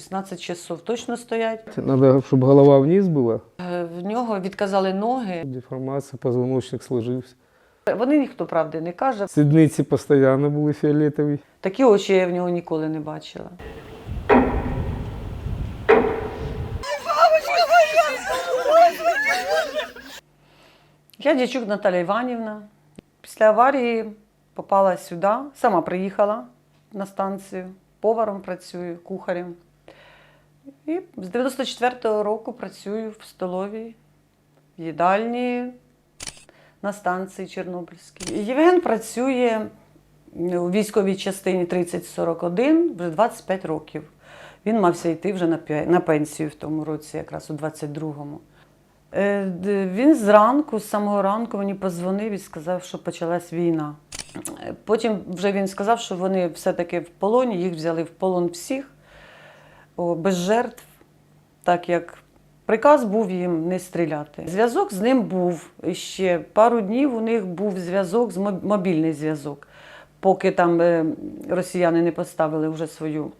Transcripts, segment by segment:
16 часов точно стоять. Надо, чтобы голова вниз была, Е, В нього відказали ноги. деформация, позвоночник сложився. Вони ніхто правди не каже. Сідниці постійно були фіолетові. Такі очі я в нього ніколи не бачила. Я дячук Наталя Іванівна. Після аварії попала сюди, сама приїхала на станцію, поваром працюю, кухарем. І з 94-го року працюю в столовій, в їдальні на станції Чорнобильській. Євген працює у військовій частині 3041 вже 25 років. Він мався йти вже на пенсію в тому році, якраз у 22-му. Е, Він зранку, з самого ранку мені позвонив і сказав, що почалась війна. Е, Потім вже він сказав, що вони все-таки в полоні, їх взяли в полон всіх, без жертв, так як приказ був їм не стріляти. Зв'язок з ним був ще пару днів. У них був зв'язок, з моб- мобільний зв'язок, поки там е, росіяни не поставили вже свою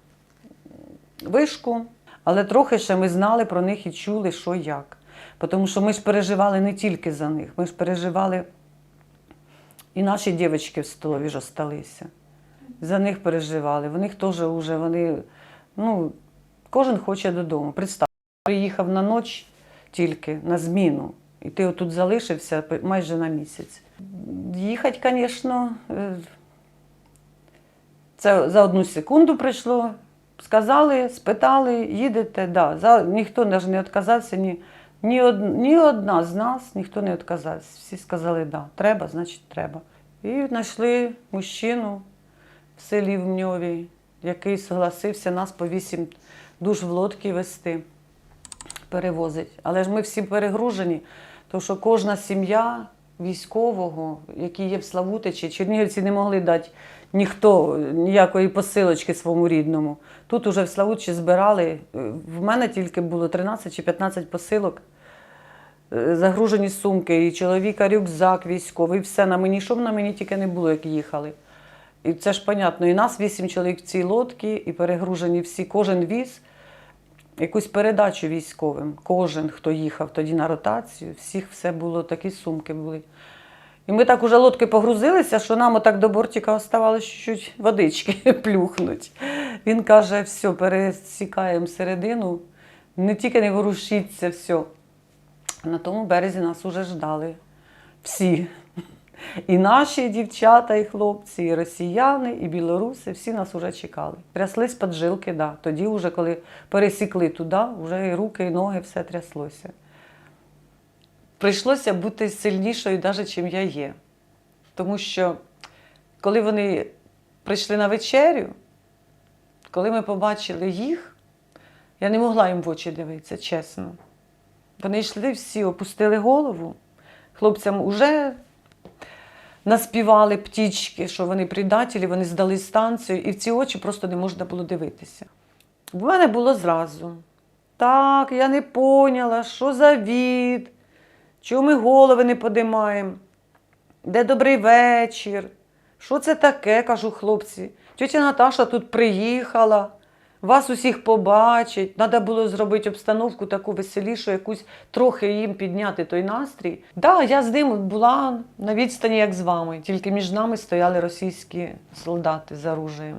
вишку. Але трохи ще ми знали про них і чули, що як. Тому що ми ж переживали не тільки за них, ми ж переживали і наші дівчатки в столові ж осталися. За них переживали. В них теж вже вони, ну, кожен хоче додому. Представ, приїхав на ніч тільки на зміну, і ти отут залишився майже на місяць. Їхати, звісно, е, це за одну секунду прийшло. Сказали, спитали, їдете, да. За, ніхто навіть не відказався, ні, ні, од, ні одна з нас ніхто не відказався. Всі сказали, да, треба, значить треба. І знайшли мужчину в селі Вмньові, який согласився нас по вісім душ в лодці вести, перевозить. Але ж ми всі перегружені, тому що кожна сім'я військового, який є в Славутичі, чернігівці не могли дати ніхто ніякої посилочки своєму рідному. Тут уже в Славутичі збирали. е, В мене тільки було 13 чи 15 посилок. Е, Загружені сумки, і чоловіка рюкзак військовий, все на мені, що на мені тільки не було, як їхали. І це ж понятно, і нас вісім чоловік в цій лодці, і перегружені всі, кожен віз якусь передачу військовим. Кожен, хто їхав тоді на ротацію, всіх все було, такі сумки були. І ми так уже лодки погрузилися, що нам отак до бортика оставалося чуть водички плюхнуть. Він каже: все, пересікаємо середину, не тільки не ворушіться, все. На тому березі нас уже ждали всі. І наші дівчата, і хлопці, і росіяни, і білоруси, всі нас уже чекали. Тряслись поджилки, да. Тоді, вже, коли пересікли туди, вже і руки, і ноги, все тряслося. Прийшлося бути сильнішою, навіть чим я є. Тому що коли вони прийшли на вечерю, коли ми побачили їх, я не могла їм в очі дивитися, чесно. Вони йшли всі, опустили голову. Хлопцям вже наспівали птічки, що вони предателі, вони здали станцію, і в ці очі просто не можна було дивитися. В мене було зразу. Так, я не поняла, що за від, чому ми голови не подимаємо, де добрий вечір, що це таке, кажу хлопці. Тетя Наташа тут приїхала, вас усіх побачить. Треба було зробити обстановку таку веселішу, якусь трохи їм підняти той настрій. Так, да, я з ним була на відстані, як з вами, тільки між нами стояли російські солдати з оружієм.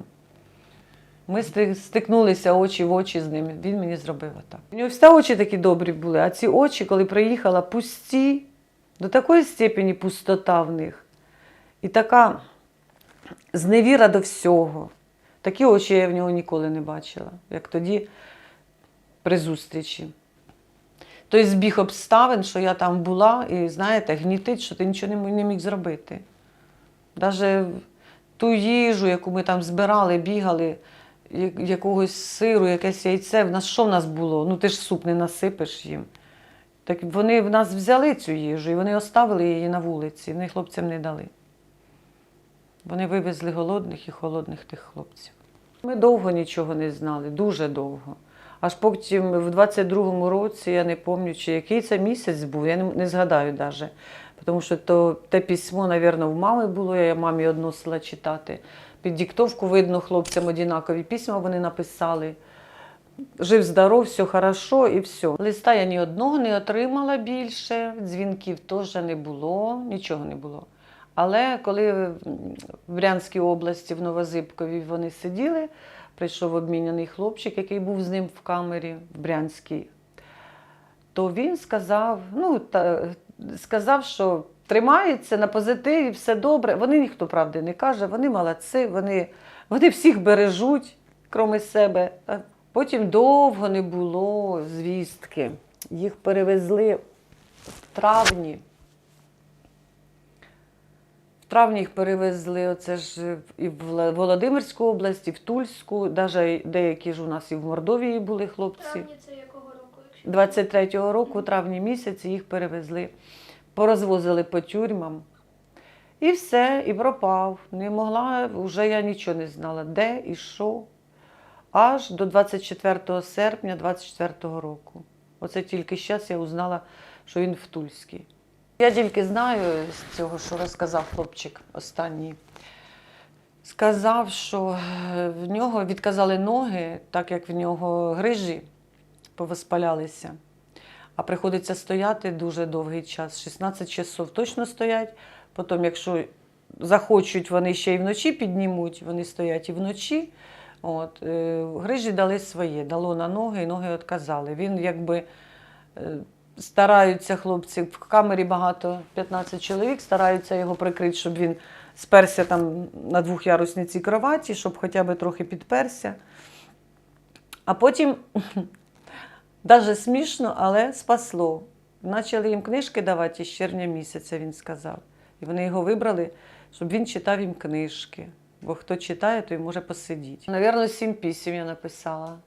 Ми стикнулися очі в очі з ним. Він мені зробив отак. У нього всі очі такі добрі були, а ці очі, коли приїхала, пусті, до такої степені пустота в них. І така зневіра до всього. Такі очі я в нього ніколи не бачила, як тоді при зустрічі. Той збіг обставин, що я там була, і знаєте, гнітить, що ти нічого не міг зробити. Навіть ту їжу, яку ми там збирали, бігали, якогось сиру, якесь яйце. В нас що в нас було? Ну ти ж суп не насипеш їм. Так вони в нас взяли цю їжу і вони оставили її на вулиці, вони хлопцям не дали. Вони вивезли голодних і холодних тих хлопців. Ми довго нічого не знали, дуже довго. Аж потім в 22-му році, я не пам'ятаю, чи який це місяць був, я не, згадаю навіть. Тому що то, те письмо, мабуть, в мами було, я мамі односила читати. Під диктовку видно хлопцям однакові письма вони написали. жив здоров, все хорошо і все. Листа я ні одного не отримала більше, дзвінків теж не було, нічого не було. Але коли в Брянській області, в Новозибкові вони сиділи, прийшов обміняний хлопчик, який був з ним в камері в Брянській, то він сказав, ну, та, сказав, що тримається на позитиві, все добре. Вони ніхто правди не каже, вони молодці, вони, вони всіх бережуть, крім себе. Потім довго не було звістки. Їх перевезли в травні. Травні їх перевезли оце ж і в Володимирську область, і в Тульську, навіть деякі ж у нас і в Мордовії були хлопці. Травні це якого року? Якщо 23-го року, травні місяці, їх перевезли, порозвозили по тюрмам. І все, і пропав. Не могла, вже я нічого не знала, де і що. Аж до 24 серпня 24-го року. Оце тільки зараз я узнала, що він в Тульській. Я тільки знаю з цього, що розказав хлопчик останній. Сказав, що е, в нього відказали ноги, так як в нього грижі повоспалялися. А приходиться стояти дуже довгий час, 16 часов точно стоять. Потім, якщо захочуть, вони ще й вночі піднімуть, вони стоять і вночі. От, е, грижі дали своє, дало на ноги, і ноги відказали. Він якби е, стараються хлопці, в камері багато, 15 чоловік, стараються його прикрити, щоб він сперся там на двохярусній цій кроваті, щоб хоча б трохи підперся. А потім Даже смішно, але спасло. Почали їм книжки давати з червня місяця, він сказав. І вони його вибрали, щоб він читав їм книжки. Бо хто читає, той може посидіти. Навірно, сім пісім я написала.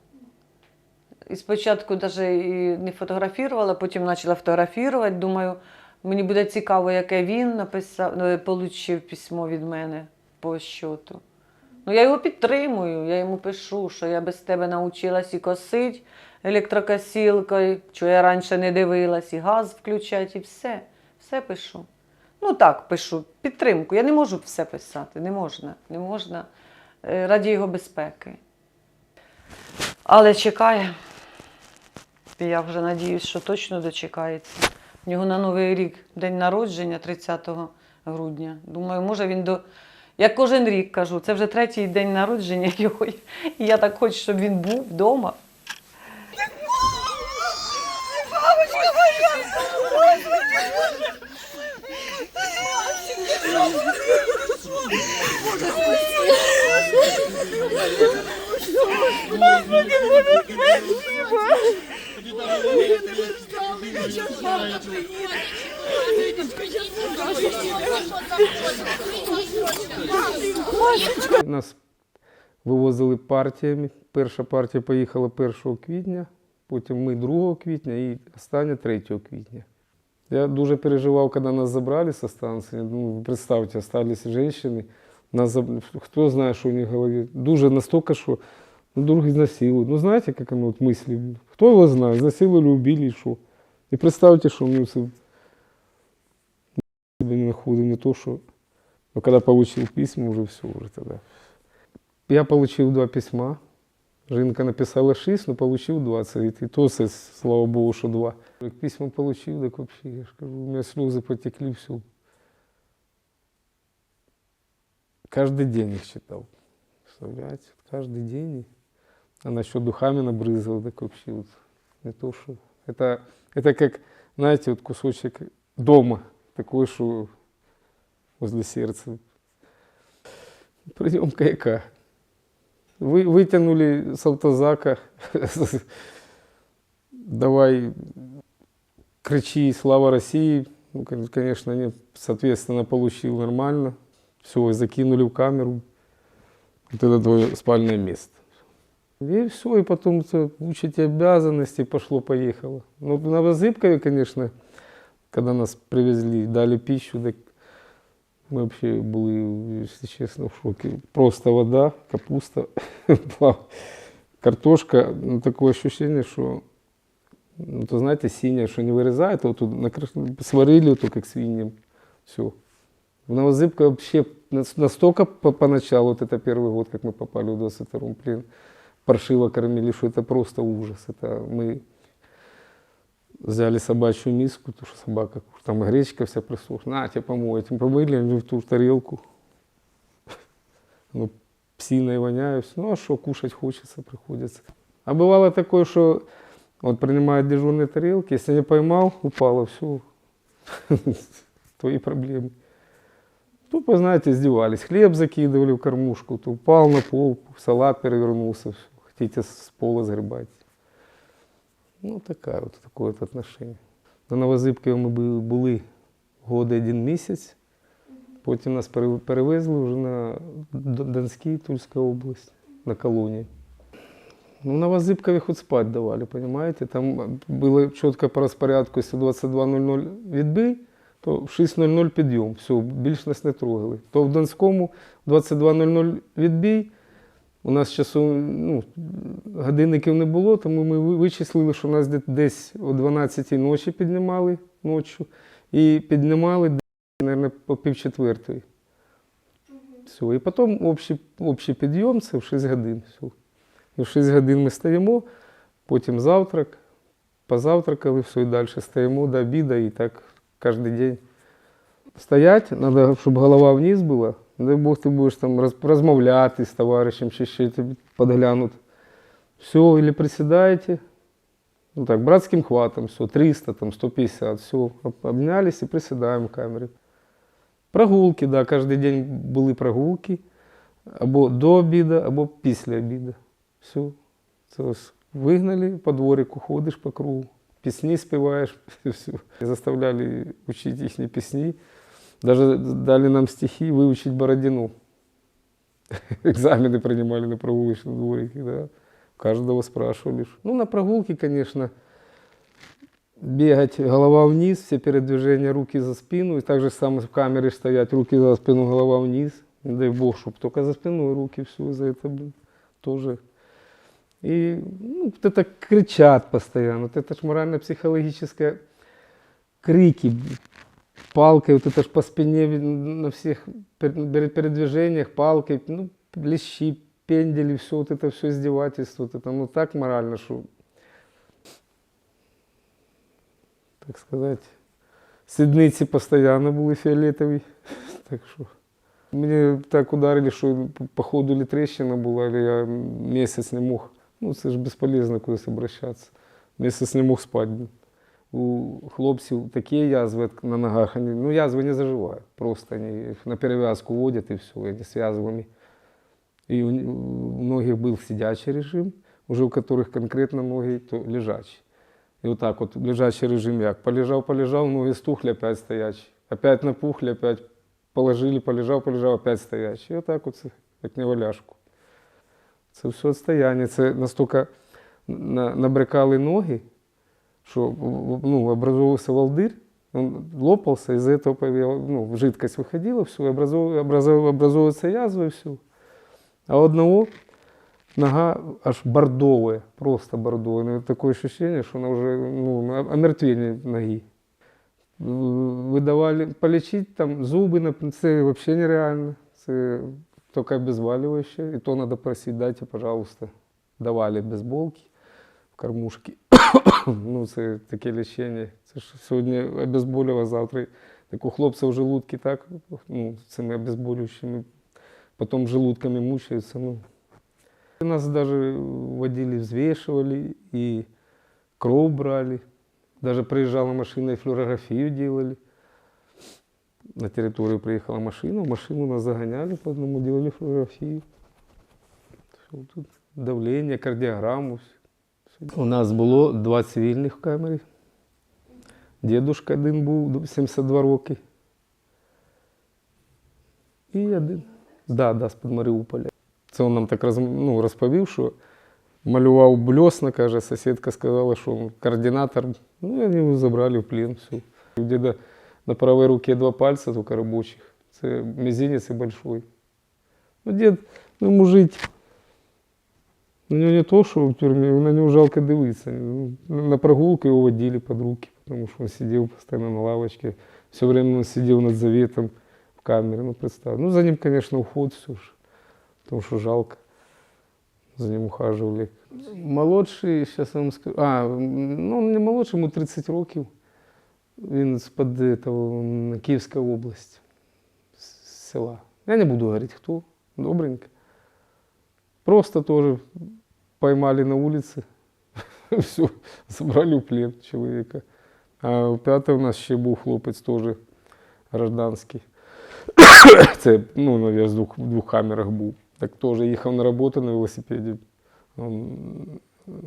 І спочатку навіть і не фотографувала, потім почала фотографувати. Думаю, мені буде цікаво, яке він написав, ну, отримав письмо від мене по щоту. Ну, я його підтримую, я йому пишу, що я без тебе навчилась і косить електрокосілкою, що я раніше не дивилась, і газ включать, і все. Все пишу. Ну так, пишу, підтримку. Я не можу все писати, не можна. Не можна е, раді його безпеки. Але чекає. І я вже надіюсь, що точно дочекається. У нього на Новий рік день народження 30 грудня. Думаю, може він до. Я кожен рік кажу, це вже третій день народження його. І я так хочу, щоб він був вдома. Нас вивозили партіями. Перша партія поїхала 1 квітня, потім ми 2 квітня і остання 3 квітня. Я дуже переживав, коли нас забрали со станції. Ну, представте, остались женщины. Нас заб- Хто знає, що у них в голові. Дуже настільки, що ну, вдруг изнасилуют. Ну, знаєте, як оно от мысли? Хто його знає, изнасиловали, убили, і що? І представте, що ми це себе не находим, не то, что... Но когда получил письма, уже все, уже тогда. Я получил два письма. Жинка написала 6, но получил 20. И то, с- слава богу, что два. Как письма получил, так вообще, я ж кажу, у меня слезы потекли, все. Каждый день их читал. Представляете? Каждый день. Она еще духами набрызгала, так вообще вот. Не то, что... Это, это как, знаете, вот кусочек дома. Такой, что возле сердца. Придем каяка. Вы, вытянули с автозака. Давай кричи «Слава России!» Ну, кон- конечно, они, соответственно, получил нормально. Все, закинули в камеру. Вот это твое спальное место. И все, и потом это, учите обязанности, пошло-поехало. Ну, на Возыбкове, конечно, когда нас привезли, дали пищу, так мы вообще были, если честно, в шоке. Просто вода, капуста, картошка. Ну, такое ощущение, что, ну, то знаете, синяя, что не вырезает, вот тут накр- сварили вот как свиньям. Все. В Новозыбко вообще нас- настолько по- поначалу, вот это первый год, как мы попали в 22 плен, паршиво кормили, что это просто ужас. Это мы взяли собачью миску, потому что собака, там гречка вся присохла. На, тебе помоете. Помыли они в ту тарелку. Ну, псиной воняю. всё. Ну, а что, кушать хочется, приходится. А бывало такое, что вот принимают дежурные тарелки, если не поймал, упало, все. Твои проблемы. Тупо, знаете, издевались. Хлеб закидывали в кормушку, то упал на пол, салат перевернулся, хотите с пола сгребать. Ну, така от, таке от отношення. До Новозибки ми були годи один місяць. Потім нас перевезли вже на Донський, Тульська область, на колонії. Ну, Новозибкові хоч спать давали, понимаете? Там було чітко по розпорядку, якщо 22.00 відбій, то в 6.00 підйом. Все, більш нас не трогали. То в Донському 22.00 відбій. У нас часу ну, годинників не було, тому ми вичислили, що нас десь о 12 ночі піднімали ночі і піднімали, мабуть, по пів четвертої. Все. І потім общий, общий підйом це в 6 годин. Все. І в 6 годин ми стоїмо, потім завтрак, позавтракали, все, і далі стоїмо до обіду, і так кожен день. Стоять, треба, щоб голова вниз була. Дай Бог, ти будеш там роз, розмовляти з товаришем, чи ще тобі. Все, или присідаєте, ну так, братським хватом, все, 300, там, 150, все, об- обнялись і присідаємо в камері. Прогулки, да, кожен день були прогулки, або до обіду, або після обіду. Все. Це вигнали, по дворику ходиш по кругу, пісні співаєш, і все. І заставляли вчити їхні пісні. Даже дали нам стихи выучить Бородину. Экзамены принимали на прогулочном дворике, да. Каждого спрашивали. Ну, на прогулке, конечно, бегать голова вниз, все передвижения, руки за спину. И так же самое в камере стоять, руки за спину, голова вниз. Не дай бог, чтобы только за спиной руки, все за это, блин, тоже. И ну, вот это кричат постоянно, вот это ж морально-психологическое крики, блин, палкой, вот это ж по спине ви- на всех пер- пер- передвижениях, палкой, ну, лещи, пендели, все вот это все издевательство, вот это, ну, так морально, что, так сказать, сідниці постоянно були фіолетові, так що. Мені так ударили, що походу или трещина була, или я місяць не мог. Ну, це ж безполезно кудись обращатися. Місяць не мог спати. блін. У хлопців такі язви от на ногах, они, ну язви не заживають. Просто они их на перевязку водят и все, они связывами. И у, н- у многих был сидячий режим, уже у которых конкретно ноги то лежачий. И вот так вот лежачий режим як. Полежал, полежал, ноги стухли, опять стоячий. Опять напухли, опять положили, полежав, полежав, опять стоячий. І отак от, це, як неваляшку. Це все відстояння. Це настільки на- набрякали ноги, что в- ну, образовывался волдырь, он лопался, из-за этого появилась, ну, жидкость выходила, все, образовывается язва и все. А у одного нога аж бордовая, просто бордовая. Ну, такое ощущение, что она уже ну, на- омертвение ноги. В- Выдавали полечить там зубы, на це вообще нереально. Це только обезболивающее. И то надо просить, дайте, пожалуйста. Давали бейсболки в кормушки. ну, це таке лічення. Це ж сьогодні обезболював, завтра. Так у хлопця в желудки так, ну, цими обезболюючими, потім желудками мучаються. Ну. Нас даже водили, взвешивали и кровь брали. Даже приезжала машина и флюорографию делали. На территорию приехала машина, машину нас загоняли по одному, делали флюорографию. Всё, тут давление, кардиограмму. У нас було два цивільних в камері. Дідушка один був 72 роки. І один. Да, да, з-під Маріуполя. Це він нам так роз, ну, розповів, що малював блесна, каже, сусідка сказала, що він координатор. Ну, і вони його забрали в плен. Все. У діда на правій руці два пальці тільки робочих. Це мізинець і большой. Ну, дід, ну, йому жити. На нього не то, що в тюрмі, на нього жалко дивитися. Ну, На прогулку його водили під руки, тому що він сидів постійно на лавочці. Все время він сидів над заветом в камері, ну представь. Ну, за ним, конечно, уход все ж, тому що жалко. за ним ухаживали. Молодший, сейчас я вам скажу, а, ну, он не молодший, ему 30 років. Він з-під Київська область, села. Я не буду говорить, хто, добренько. Просто тоже поймали на улице, все, забрали в плен чоловіка. А п'ятий у нас ще був хлопець теж гражданський. Це, ну, навіть в двох, в двох камерах був. Так теж їхав на роботу на велосипеді. Он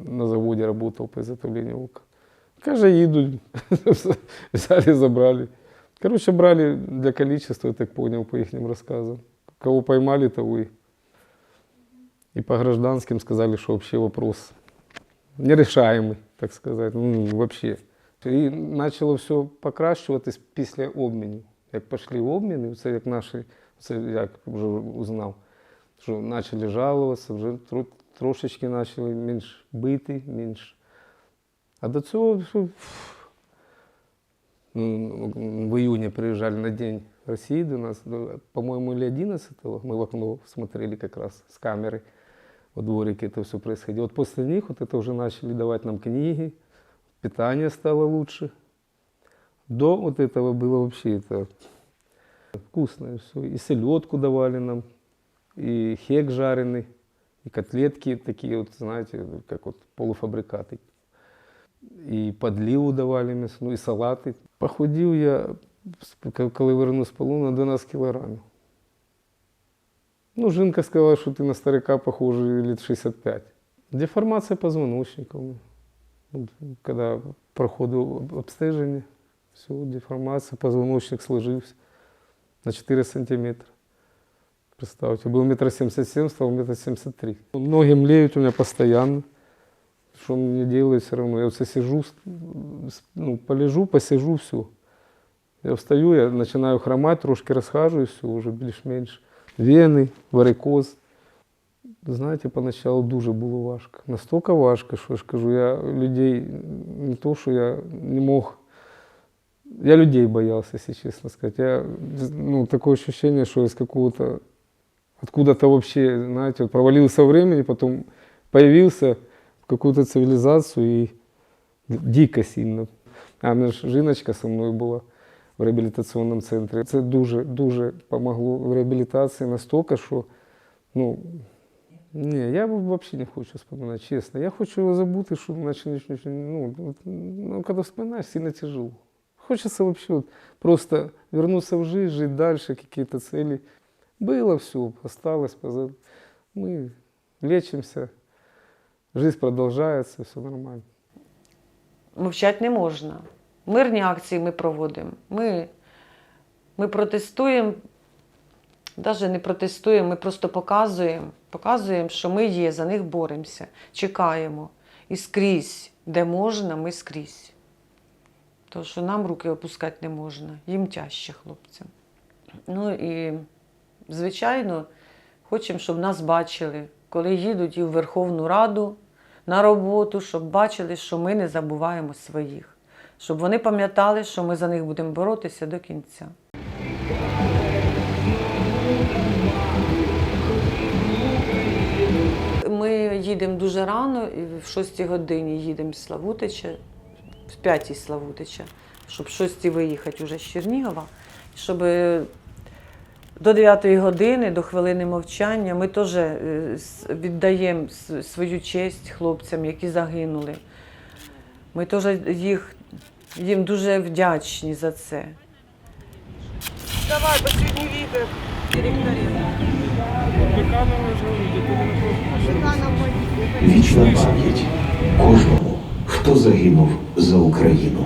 на заводі працював по изготовлению ока. Каже, їдуть, взяли, забрали. Короче, брали для количества, я так понял по их рассказам. Кого поймали, того и. И по гражданским сказали, что вообще вопрос нерешаемый, так сказать, ну, вообще. І почало все покращуватись після обмінів. Як пішли обміни, це як наші, це як вже узнав, що почали жалуватися, вже трошечки почали менш бити, менш. А до цього ну, в июне приезжали на День России до нас, по-моему, или 11-го, мы в окно смотрели как раз с камеры во дворике это все происходило. Вот после них вот это уже начали давать нам книги, питание стало лучше. До вот этого было вообще это вкусное все. И селедку давали нам, и хек жареный, и котлетки такие вот, знаете, как вот полуфабрикаты. І подливу давали м'ясну, і салати. Похудів я, коли вернув з полону, на 12 кілограмів. Ну, жінка сказала, що ти на старика похожий лет 65. Деформація позвоночника. мене. Коли проходив обстеження, все, деформація, позвоночник сложився на 4 сантиметра. Представьте, был метр семьдесят семь, стал метр семьдесят три. Ноги млеют у меня постоянно. Что он мне делает все равно. Я вот сижу, с- с- ну, полежу, посижу, все. Я встаю, я начинаю хромать, трошки расхаживаю, все, уже більш-менш. Вени, варикоз. Знаєте, поначалу дуже було важко. Настільки важко, що я ж кажу, я людей, не то, що я не мог. Я людей боялся, если честно сказать. Я, ну, такое ощущение, что из какого-то, откуда-то вообще, знаете, вот провалился во времени, потом появился в какую-то цивилизацию и дико сильно. А у ж жіночка со мною була в реабілітаційному центрі. Це дуже, дуже помогло в реабілітації настільки, що, ну, ні, я взагалі не хочу вспоминати, чесно. Я хочу його забути, що наче нічого, ну, ну, коли вспоминаєш, сильно тяжело. Вообще вот просто вернуться в жизнь, жить дальше, какие-то цели. Было все, осталось позади. Мы лечимся, жизнь продолжается, все нормально. Мовчати не можна. Мирні акції ми проводимо. Ми, ми протестуємо, навіть не протестуємо, ми просто показуємо, показуємо, що ми є, за них боремося, чекаємо. І скрізь, де можна, ми скрізь. Тому що нам руки опускати не можна, їм тяжче хлопцям. Ну і, звичайно, хочемо, щоб нас бачили, коли їдуть і в Верховну Раду на роботу, щоб бачили, що ми не забуваємо своїх, щоб вони пам'ятали, що ми за них будемо боротися до кінця. Ми їдемо дуже рано, в 6 годині їдемо з Славутича, в 5 Славутича, щоб в 6 виїхати вже з Чернігова, щоб до 9 години, до хвилини мовчання, ми теж е, віддаємо свою честь хлопцям, які загинули. Ми теж їх, їм дуже вдячні за це. Давай, последний видео. Вічна пам'ять кожному, хто загинув за Україну.